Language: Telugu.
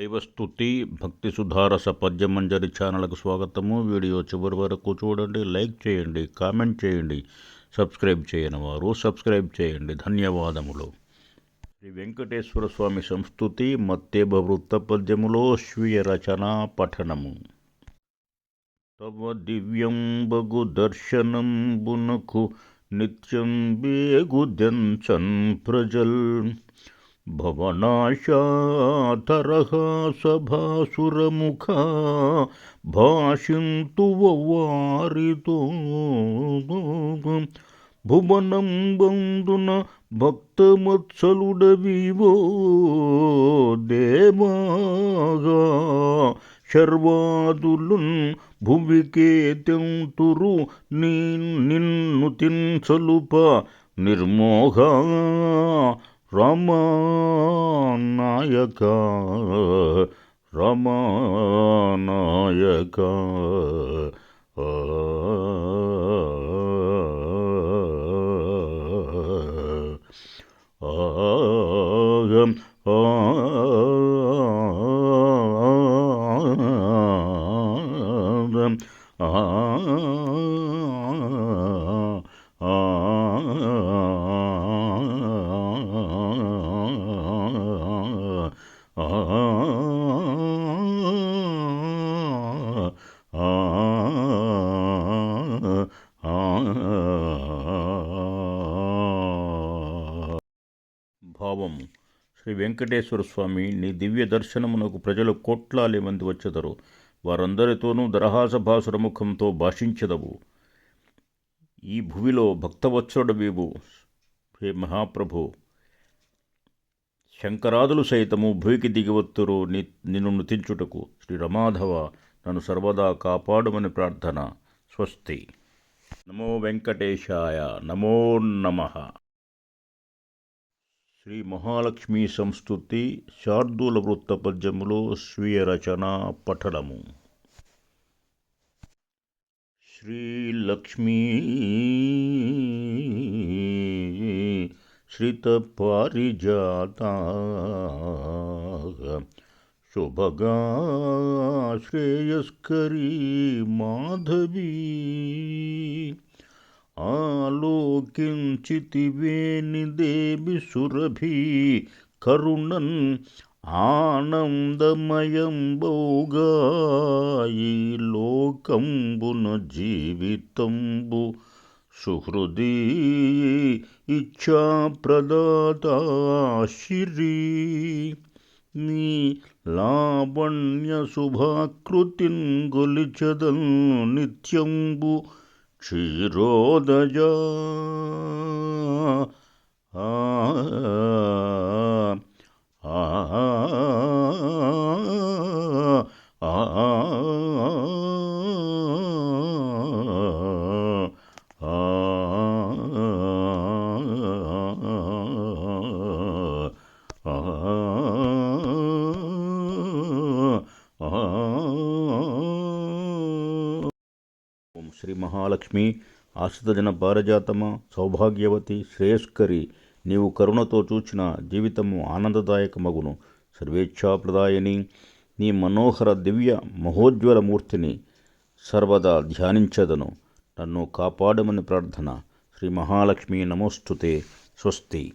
దైవస్థుతి భక్తి సుధారస పద్యమంజరి ఛానల్కు స్వాగతము వీడియో చివరి వరకు చూడండి లైక్ చేయండి కామెంట్ చేయండి సబ్స్క్రైబ్ చేయని వారు సబ్స్క్రైబ్ చేయండి. ధన్యవాదములు. శ్రీ వెంకటేశ్వర స్వామి సంస్థుతి మత్తేభ వృత్త పద్యములో స్వీయ రచన పఠనము. తవ దివ్యం బగు దర్శనం బునకు నిత్యం బేగుదెంచన్ ప్రజల్. భవనాశాతరహ సభాసురముఖ భాషింతు వారితో భువనం బంధున భక్తమత్సలుడవివో దేవాగా శర్వాదులున్ భువికే తెంతురు నీ నిన్ను తిన్సలుప నిర్మోహ. ರಮಾನಾಯಕ ರಮಾನಾಯಕ ಆ భావం. శ్రీ వెంకటేశ్వర స్వామి నీ దివ్య దర్శనమునకు ప్రజలు కోట్లాలి మంది వచ్చెదరు. వారందరితోనూ దరహాస భాసుర ముఖంతో భాషించదవు. ఈ భువిలో భక్తవత్సరుడవీవు హే మహాప్రభు. శంకరాదులు సైతము భూమికి దిగివత్తురు ని నిన్ను నుతించుటకు శ్రీ రమాధవ నన్ను సర్వదా కాపాడుమని ప్రార్థన. స్వస్తి. నమో వెంకటేశాయ నమో నమః. శ్రీ మహాలక్ష్మీ సంస్థుతి శార్దూల వృత్త పద్యములో స్వీయ రచన పఠనము. శ్రీలక్ష్మీ శ్రిత పారిజాత శుభగా శ్రేయస్కరీ మాధవీ ఆలోకించితివేని దేవి సురభి కరుణన్ ఆనందమయం బౌగా ఈ లోకంబున జీవితంబు सुहृदि इच्छाप्रदाता शिरी नी लावण्यशुभकृतिं नित्यम्बु क्षिरोदजा శ్రీ మహాలక్ష్మి ఆశ్రితజన పారజాతమ సౌభాగ్యవతి శ్రేయస్కరి నీవు కరుణతో చూచిన జీవితము ఆనందదాయకమగును. సర్వేచ్ఛాప్రదాయని నీ మనోహర దివ్య మహోజ్వల మూర్తిని సర్వదా ధ్యానించదను. నన్ను కాపాడమని ప్రార్థన. శ్రీ మహాలక్ష్మి నమోస్తుతే. స్వస్తి.